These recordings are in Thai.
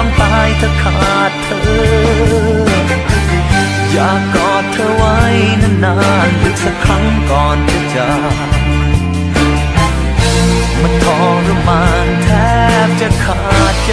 ต้องตายถ้าขาดเธอ อยากกอดเธอไว้นานๆอีกสักครั้งก่อนจะจากมันทรมานแทบจะขาดใจ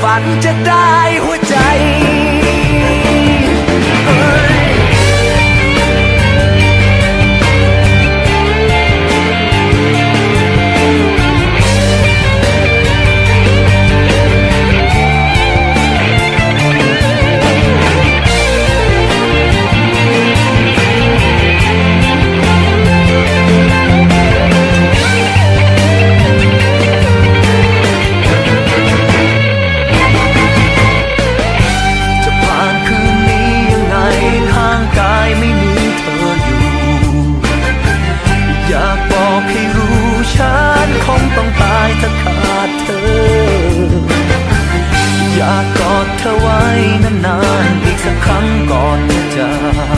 ฝันจะได้หัวใจ ธอไว้นานๆอีกสักครั้งก่อนจะจาก